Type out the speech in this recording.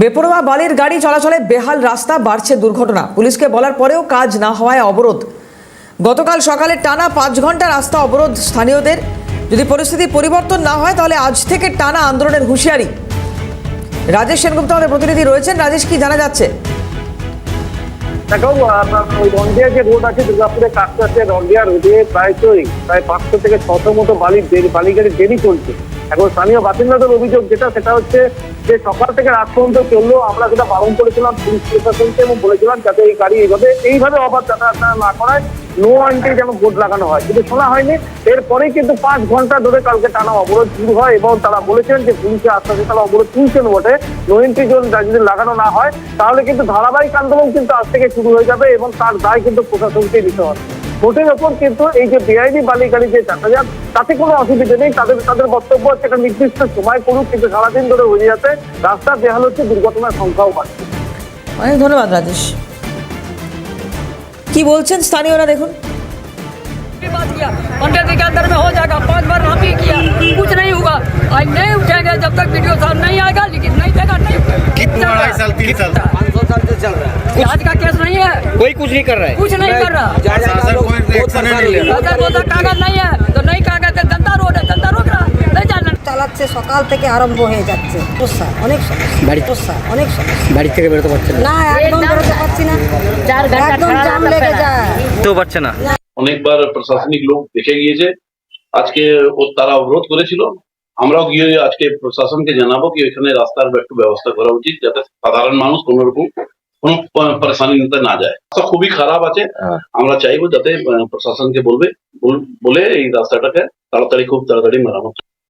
বেপরোয়া বালির গাড়ি চলাচলে বেহাল রাস্তা, বাড়ছে দুর্ঘটনা। পুলিশকে বলার পরেও কাজ না হওয়ায় অবরোধ। গতকাল সকালে টানা পাঁচ ঘণ্টা রাস্তা অবরোধ স্থানীয়দের। যদি পরিস্থিতি পরিবর্তন না হয়, তাহলে আজ থেকে টানা আন্দোলনের হুঁশিয়ারি। রাজেশ সেনগুপ্ত আমাদের প্রতিনিধি রয়েছেন। রাজেশ, কি জানা যাচ্ছে? দেখো রন্ডিয়া যে রোড আছে দুর্গাপুরের কাছে আছে রোডে প্রায়শই প্রায় পাঁচশো থেকে ছশো মতো বালি গাড়ি দেরি চলছে। এখন স্থানীয় বাসিন্দাদের অভিযোগ যেটা, সেটা হচ্ছে যে সকাল থেকে রাত পর্যন্ত চলল আমরা যেটা বারণ করেছিলাম পুলিশ প্রশাসনকে এবং বলেছিলাম যাতে এই গাড়ি এইভাবে এইভাবে অবাধ যাতায়াত না করায় নো এন্ট্রি যেন বোর্ড লাগানো হয়। কিন্তু শোনা হয়নি। এরপরেই কিন্তু পাঁচ ঘণ্টা ধরে কালকে টানা অবরোধ শুরু হয় এবং তারা বলেছেন যে পুলিশের আশ্বাসে তারা অবরোধ তুলছেন বটে। নো এন্ট্রি জোন যদি লাগানো না হয়, তাহলে কিন্তু ধারাবাহিক আন্দোলন কিন্তু আজ থেকে শুরু হয়ে যাবে এবং তার দায় কিন্তু প্রশাসনকে নিতে হবে। ভোটের ওপর কিন্তু এই যে বেআইনি বালি গাড়ি যে যাতায়াত তাতে কোনো অসুবিধা নেই। তাদের তাদের বক্তব্য হচ্ছে একটা নির্দিষ্ট সময় করুক, কিন্তু সারাদিন ধরে হয়ে যাচ্ছে। রাস্তা বেহাল হচ্ছে দুর্ঘটনার সংখ্যাও বাড়ছে। অনেক ধন্যবাদ রাজেশ। কি বলছেন স্থানীয়রা দেখুন की बात किया पंडित जी के अंदर में हो जाएगा पांच बार हम ही किया कुछ नहीं होगा आज नहीं उठेंगे जब तक वीडियो साहब नहीं आएगा लेकिन नहीं देगा नहीं कितना अढ़ाई साल तीन साल पाँच सौ साल से चल रहा है आज का केस नहीं है कोई कुछ नहीं कर रहा है कुछ नहीं कर रहा जा जा प्रशासन চালাচ্ছে সকাল থেকে আরম্ভ হয়ে যাচ্ছে। সমস্যা অনেক সমস্যা। বাড়ি- সমস্যা অনেক সমস্যা। বাড়ি থেকে বেরোতে পারছে না? না একদম বেরোতে পারছি না। একদম জাম লেগে যায়। তো পারছে না। অনেকবার প্রশাসনিক লোক দেখে গিয়েছে। আজকে ও তারা অবরোধ করেছিল। আমরাও গিয়ে আজকে প্রশাসনকে জানাব কি ওইখানে রাস্তার একটু ব্যবস্থা করা উচিত যাতে সাধারণ মানুষ কোন রকম কোনো পরেশানি নিতে না যায়। রাস্তা খুবই খারাপ আছে। আমরা চাইব যাতে প্রশাসনকে বলবে বল- বলে এই রাস্তাটাকে তাড়াতাড়ি খুব তাড়াতাড়ি মেরামত